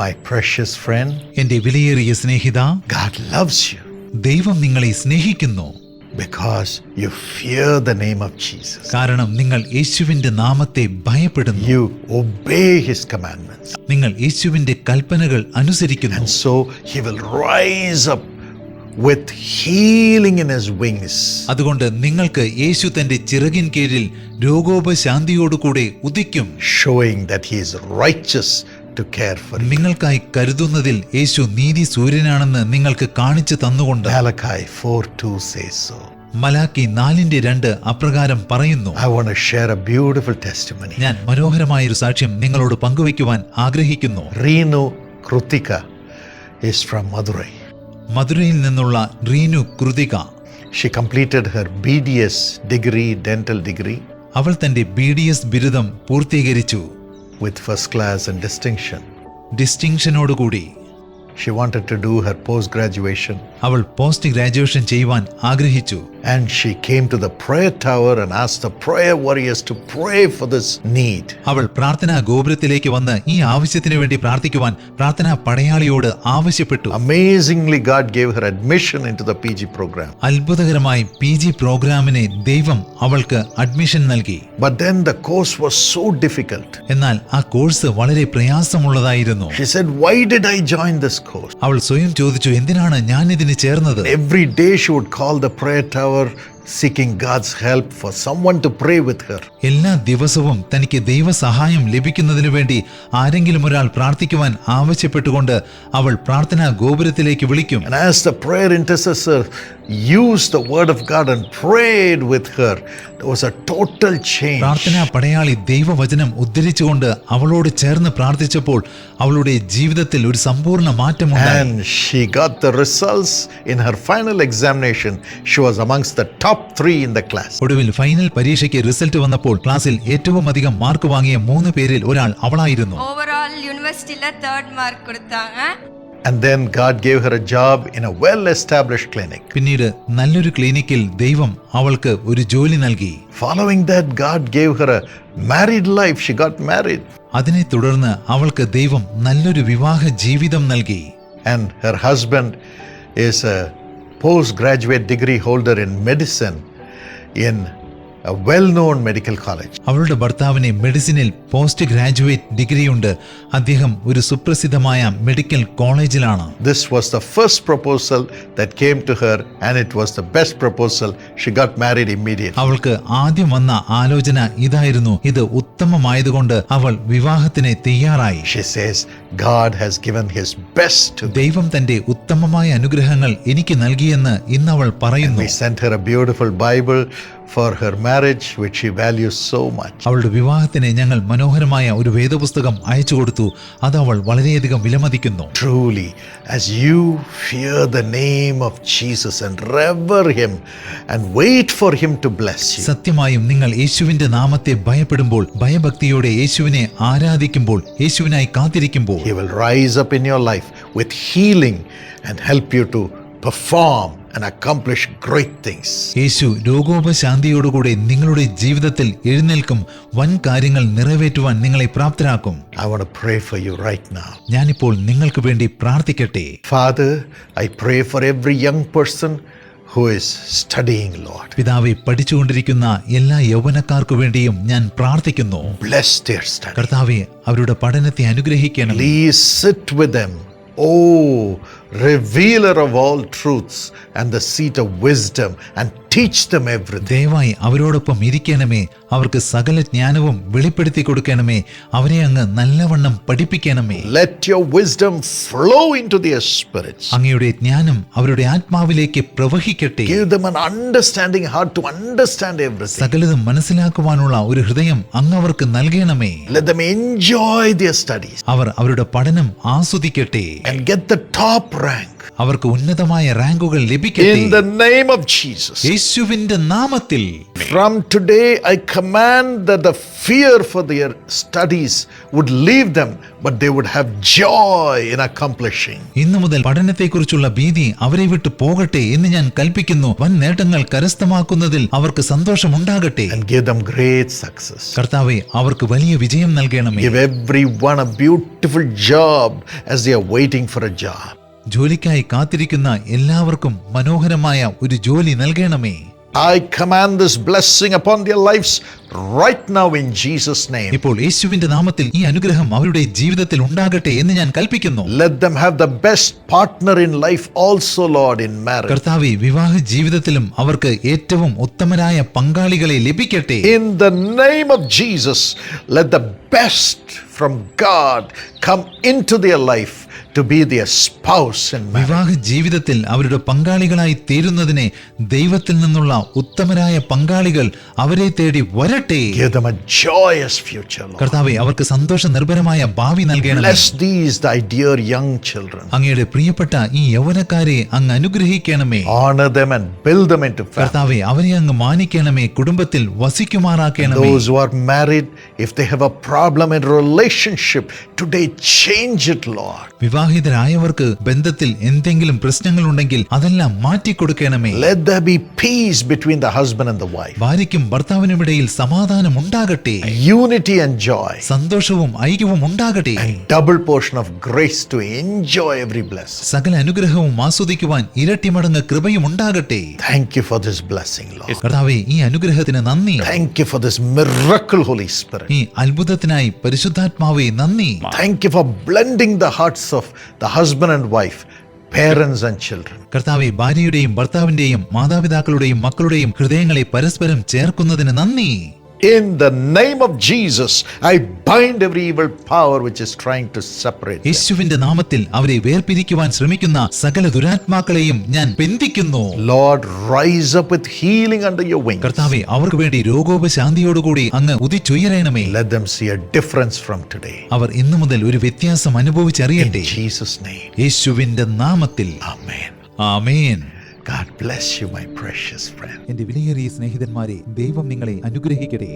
My precious friend, എന്റെ വിലയേറിയ സ്നേഹിത God loves you ദൈവം നിങ്ങളെ സ്നേഹിക്കുന്നു because you fear the name of Jesus. കാരണം നിങ്ങൾ യേശുവിന്റെ നാമത്തെ ഭയപ്പെടുന്നു You obey his commandments. നിങ്ങൾ യേശുവിന്റെ കൽപ്പനകൾ അനുസരിക്കുന്നു And so he will rise up with healing in his wings. അതുകൊണ്ട് നിങ്ങൾക്ക് യേശു തന്റെ ചിറകിൻ കീഴിൽ രോഗോപശാന്തിയോടുകൂടെ ഉദിക്കും showing that he is righteous to care for you. നിങ്ങൾക്കായി കരുതുന്നതിൽ യേശു നീതി സൂര്യനാണെന്ന് നിങ്ങൾക്ക് കാണിച്ചു തന്നുകൊണ്ട് Malachi 4:2 says so. മലാക്കി നാലിന്റെ രണ്ട് അപ്രകാരം പറയുന്നു I want to share a beautiful testimony. ഞാൻ മനോഹരമായൊരു സാക്ഷ്യം നിങ്ങളോട് പങ്കുവയ്ക്കുവാൻ ആഗ്രഹിക്കുന്നു Reenu Krutika is from Madurai. മധുരയിൽ നിന്നുള്ള Reenu Krithika She completed her BDS degree, dental degree, അവൾ തന്റെ ബി ഡി എസ് ബിരുദം പൂർത്തീകരിച്ചു with first class and distinction. ഡിസ്റ്റിങ്ഷനോടുകൂടി She wanted to do her post graduation അവൾ പോസ്റ്റ് ഗ്രാജുവേഷൻ ചെയ്യുവാൻ ആഗ്രഹിച്ചു and she came to the prayer tower and asked the prayer warriors to pray for this need. അവൾ പ്രാർത്ഥനാ ഗോപുരത്തിലേക്ക് വന്ന് ഈ ആവശ്യത്തിന് വേണ്ടി പ്രാർത്ഥിക്കുവാൻ പ്രാർത്ഥനാ പടയാളിയോട് ആവശ്യപ്പെട്ടു Amazingly, God gave her admission into the PG program. അത്ഭുതകരമായി പി ജി പ്രോഗ്രാമിനെ ദൈവം അവൾക്ക് അഡ്മിഷൻ നൽകി But then the course was so difficult. എന്നാൽ ആ കോഴ്സ് വളരെ പ്രയാസമുള്ളതായിരുന്നു She said, Why did I join this course? അവൾ സ്വയം ചോദിച്ചു എന്തിനാണ് ഞാൻ ഇതിന് ചേർന്നത് every day should call the prayer tower tower seeking God's help for someone to pray with her. എല്ലാ ദിവസവും തനിക്ക് ദൈവസഹായം ലഭിക്കുന്നതിനു വേണ്ടി ആരെങ്കിലും ഒരാൾ പ്രാർത്ഥിക്കുവാൻ ആവശ്യപ്പെട്ടുകൊണ്ട് അവൾ പ്രാർത്ഥനാ ഗോപുരത്തിലേക്ക് വിളിക്കും And as the prayer intercessor used the word of God and prayed with her, there was a total change. പ്രാർത്ഥനാ പടയാളി ദൈവവചനം ഉദ്ധരിച്ചുകൊണ്ട് അവളോട് ചേർന്ന് പ്രാർത്ഥിച്ചപ്പോൾ അവളുടെ ജീവിതത്തിൽ ഒരു സമ്പൂർണ്ണ മാറ്റമുണ്ടായി And she got the results in her final examination. She was amongst the top three in the class. ഒടുവിൽ ഫൈനൽ പരീക്ഷയ്ക്ക് റിസൾട്ട് വന്നപ്പോൾ ക്ലാസ്സിൽ ഏറ്റവും അധികം മാർക്ക് വാങ്ങിയ മൂന്ന് പേരിൽ ഒരാൾ അവളായിരുന്നു ஓவரால் யூனிவர்சிட்டியில் தேர்ட் மார்க் கொடுத்தாங்க And then God gave her a job in a well established clinic. പിന്നീട് നല്ലൊരു ക്ലിനിക്കിൽ ദൈവം അവൾക്ക് ഒരു ജോലി നൽകി Following that, God gave her a married life. She got married. അതിനെ തുടർന്ന് അവൾക്ക് ദൈവം നല്ലൊരു വിവാഹ ജീവിതം നൽകി And her husband is a postgraduate degree holder in medicine in a well known medical college. അവളുടെ ഭർത്താവിന് മെഡിസിനിൽ പോസ്റ്റ് ഗ്രാജുവേറ്റ് ഡിഗ്രിയുണ്ട് അദ്ദേഹം ഒരു സുപ്രസിദ്ധമായ മെഡിക്കൽ കോളേജിലാണ് This was the first proposal that came to her, and it was the best proposal. She got married immediately. അവൾക്ക് ആദ്യം വന്ന ആലോചന ഇതായിരുന്നു ഇത് ഉത്തമമായതുകൊണ്ട് അവൾ വിവാഹത്തിന് തയ്യാറായി She says, God has given His best to. ദൈവം തന്റെ ഉത്തമമായ അനുഗ്രഹങ്ങൾ എനിക്ക് നൽകിയെന്ന് ഇന്ന് അവൾ പറയുന്നു We sent her a beautiful Bible for her marriage, which she values so much. അവളുടെ വിവാഹത്തിന് ഞങ്ങൾ മനോഹരമായ ഒരു വേദപുസ്തകം അയച്ചു കൊടുത്തു അത് അവൾ വളരെയധികം വിലമതിക്കുന്നു Truly, as you fear the name of Jesus and revere Him and wait for Him to bless you, സത്യമായും നിങ്ങൾ യേശുവിന്റെ നാമത്തെ ഭയപ്പെടുമ്പോൾ ഭയഭക്തിയോടെ യേശുവിനെ ആരാധിക്കുമ്പോൾ യേശുവിനായി കാത്തിരിക്കുമ്പോൾ He will rise up in your life with healing and help you to perform and accomplish great things. യേശു രോഗോപശാന്തിയോടുകൂടെ നിങ്ങളുടെ ജീവിതത്തിൽ എഴുന്നേൽക്കും വൻ കാര്യങ്ങൾ നിറവേറ്റുവാൻ നിങ്ങളെ പ്രാപ്തരാക്കും I want to pray for you right now. ഞാനിപ്പോൾ നിങ്ങൾക്ക് വേണ്ടി പ്രാർത്ഥിക്കട്ടെ Father, I pray for every young person who is studying, Lord. പിതാവെ പഠിച്ചുകൊണ്ടിരിക്കുന്ന എല്ലാ യൗവനക്കാർക്കു വേണ്ടിയും ഞാൻ പ്രാർത്ഥിക്കുന്നു Bless their study. കർത്താവെ അവരുടെ പഠനത്തെ അനുഗ്രഹിക്കണം Please sit with them. Oh, revealer of all truths and the seat of wisdom, and teach them everything. ദയവായി അവരോടൊപ്പം ഇരിക്കണമേ അവർക്ക് സകല ജ്ഞാനവും വെളിപ്പെടുത്തി കൊടുക്കണമേ അവരെ അങ്ങ് നല്ലവണ്ണം പഠിപ്പിക്കണമേ Let your wisdom flow into their spirits. അങ്ങയുടെ ജ്ഞാനം അവരുടെ ആത്മാവിലേക്ക് പ്രവഹിക്കട്ടെ Give them an understanding heart to understand everything. സകലതും മനസ്സിലാക്കുവാനുള്ള ഒരു ഹൃദയം അങ്ങ് അവർക്ക് നൽകണമേ Let them enjoy their studies അവർ അവരുടെ പഠനം ആസ്വദിക്കട്ടെ and get the top rank. അവർക്ക് ഉന്നതമായ റാങ്കുകൾ ലഭിക്കട്ടെ. യേശുവിന്റെ നാമത്തിൽ today, I command that the fear for their studies would leave them, but they would have joy in accomplishing. ഇന്നു മുതൽ പഠനത്തെക്കുറിച്ചുള്ള ഭീതി അവരെ വിട്ടു പോകട്ടെ എന്ന് ഞാൻ കൽപ്പിക്കുന്നു വൻ നേട്ടങ്ങൾ കരസ്ഥമാക്കുന്നതിൽ അവർക്ക് സന്തോഷമുണ്ടാകട്ടെ and give them great success. കർത്താവെ അവർക്ക് വലിയ വിജയം നൽകണമേ Give everyone a beautiful job as they are waiting for a job. ജോലിക്കായി കാത്തിരിക്കുന്ന എല്ലാവർക്കും മനോഹരമായ ഒരു ജോലി നൽകണമേ. I command this blessing upon their lifes right now in Jesus name ഇപ്പോൾ യേശുവിന്റെ നാമത്തിൽ ഈ അനുഗ്രഹം അവരുടെ ജീവിതത്തിൽ ഉണ്ടാകട്ടെ എന്ന് ഞാൻ കൽപ്പിക്കുന്നു. Let them have the best partner in life also lord in marriage. കർത്താവി വിവാഹ ജീവിതത്തിലും അവർക്ക് ഏറ്റവും ഉത്തമരായ പങ്കാളികളെ ലഭിക്കട്ടെ. In the name of Jesus let the best from God come into their life to be their spouse in marriage. വിവാഹ ജീവിതത്തിൽ അവരുടെ പങ്കാളികളായി തീരുന്നതിനെ ദൈവത്തിൽ നിന്നുള്ള ഉത്തമരായ പങ്കാളികൾ അവരെ തേടി വരട്ടെ Give them a joyous future, Lord. കർത്താവെ അവർക്ക് സന്തോഷ നിർഭരമായ ഭാവി നൽകണമേ Bless these, thy dear young children. അങ്ങയുടെ പ്രിയപ്പെട്ട ഈ യൗവനക്കാരെ അങ്ങ് അനുഗ്രഹിക്കണമേ Honor them and build them into family. കർത്താവെ അവരെ അങ്ങ് മാനിക്കണമേ കുടുംബത്തിൽ വസിക്കുമാറാക്കണമേ Those who are married, if they have a problem in relationship, today change it, Lord. വിവാഹിതരായവർക്ക് ബന്ധത്തിൽ എന്തെങ്കിലും പ്രശ്നങ്ങളുണ്ടെങ്കിൽ അതെല്ലാം മാറ്റിക്കൊടുക്കണമേ ഭാര്യയ്ക്കും ഭർത്താവിനുമിടയിൽ സമാധാനം ഉണ്ടാകട്ടെ unity and joy, സന്തോഷവും ഐക്യവും ഉണ്ടാകട്ടെ double portion of grace to enjoy every blessing. സകല അനുഗ്രഹവും ആസ്വദിക്കുവാൻ ഇരട്ടി മടങ്ങ് കൃപയും ഉണ്ടാകട്ടെ Thank you for this blessing, Lord. കർത്താവേ ഈ അനുഗ്രഹത്തിന് നന്ദി Thank you for this miracle, Holy Spirit. ഈ അത്ഭുതത്തിനായി പരിശുദ്ധാത്മാവേ നന്ദി Thank you for blending the hearts the husband and wife, parents and children. കർത്താവെ ഭാര്യയുടെയും ഭർത്താവിന്റെയും മാതാപിതാക്കളുടെയും മക്കളുടെയും ഹൃദയങ്ങളെ പരസ്പരം ചേർക്കുന്നതിന് നന്ദി In the name of Jesus, I bind every evil power which is trying to separate. യേശുവിന്റെ നാമത്തിൽ അവരെ വേർപിരിക്കുവാൻ ശ്രമിക്കുന്ന സകല ദുരാത്മാക്കളെയും ഞാൻ ബന്ധിക്കുന്നു Lord, rise up with healing under your wings. കർത്താവെ അവർക്ക് വേണ്ടി രോഗോപശാന്തിയോടുകൂടി അങ്ങ് ഉദിച്ചുയരണമേ Let them see a difference from today. അവർ ഇന്നു മുതൽ ഒരു വ്യത്യാസം In Jesus' name. യേശുവിന്റെ നാമത്തിൽ Amen. Amen God bless you, my precious friend. എന്റെ വിലയേറിയ സ്നേഹിതന്മാരെ ദൈവം നിങ്ങളെ അനുഗ്രഹിക്കട്ടെ